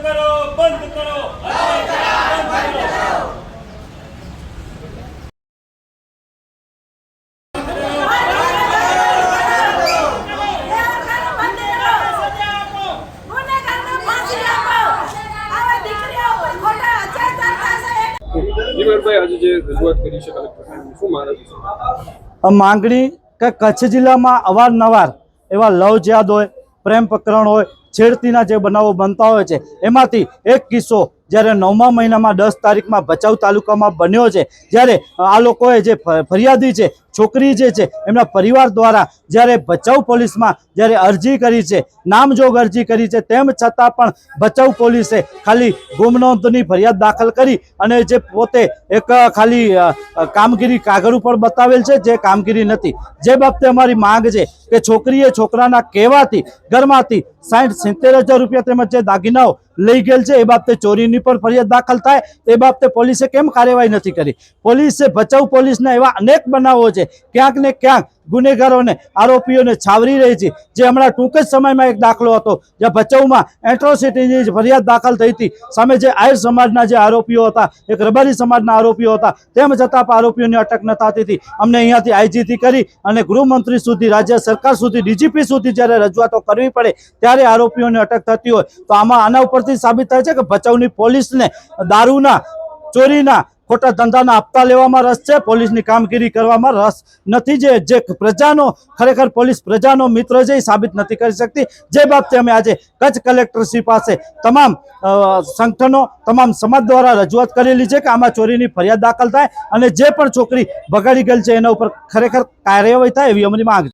બંધ કરો બંધ કરો માંગણી કે કચ્છ જિલ્લામાં અવારનવાર એવા લવ જ્યાદ હોય પ્રેમ પ્રકરણ હોય છેડતીના જે બનાવો બનતા હોય છે એમાંથી એક કિસ્સો જ્યારે નવમા મહિનામાં દસ તારીખમાં ભચાઉ તાલુકામાં બન્યો છે, જ્યારે આ લોકોએ જે ફરિયાદી છે, છોકરી જે છે, એમના પરિવાર દ્વારા જ્યારે ભચાઉ પોલીસમાં જ્યારે અરજી કરી છે, નામજોગ અરજી કરી છે, તેમ છતાં પણ ભચાઉ પોલીસે ખાલી ગુમનોંધની ફરિયાદ દાખલ કરી અને જે પોતે એક ખાલી કામગીરી કાગળ ઉપર બતાવેલ છે, જે કામગીરી નથી. જે બાબતે અમારી માંગ છે કે છોકરીએ છોકરાના કહેવાથી, ઘરમાંથી સાઠ સિત્તેર હજાર રૂપિયા તેમજ જે દાગીનાઓ લઈ ગયેલ છે. એ બાબતે ચોરીની પણ ફરિયાદ દાખલ થાય. એ બાબતે પોલીસે કેમ કાર્યવાહી નથી કરી? પોલીસે ભચાઉ પોલીસના એવા અનેક બનાવો છે. ક્યાંક ને ક્યાંક ગુનેગારોને, આરોપીઓને છાવરી રહી છે. જે હમણાં ટૂંક જ સમયમાં એક દાખલો હતો જે ભચાઉમાં એટ્રોસિટીની ફરિયાદ દાખલ થઈ હતી, સામે જે આયર સમાજના જે આરોપીઓ હતા, એક રબારી સમાજના આરોપીઓ હતા, તેમ છતાં પણ આરોપીઓની અટક ન થતી હતી. અમને અહીંયાથી આઈજીથી કરી અને ગૃહમંત્રી સુધી, રાજ્ય સરકાર સુધી, ડીજીપી સુધી જ્યારે રજૂઆતો કરવી પડે, ત્યારે આરોપીઓની અટક થતી હોય. તો આમાં આના ઉપરથી સાબિત થાય છે કે ભચાઉની પોલીસને દારૂના, ચોરીના, ખોટા ધંધાના હપ્તા લેવામાં રસ છે? પોલીસની કામગીરી કરવામાં રસ નથી જે જે પ્રજાનો, ખરેખર પોલીસ પ્રજાનો મિત્ર છે એ સાબિત નથી કરી શકતી. જે બાબતે અમે આજે કચ્છ કલેક્ટરશ્રી પાસે તમામ સંગઠનો, તમામ સમાજ દ્વારા રજૂઆત કરેલી છે કે આમાં ચોરીની ફરિયાદ દાખલ થાય અને જે પણ છોકરી બગાડી ગયેલ છે એના ઉપર ખરેખર કાર્યવાહી થાય એવી અમારી માંગ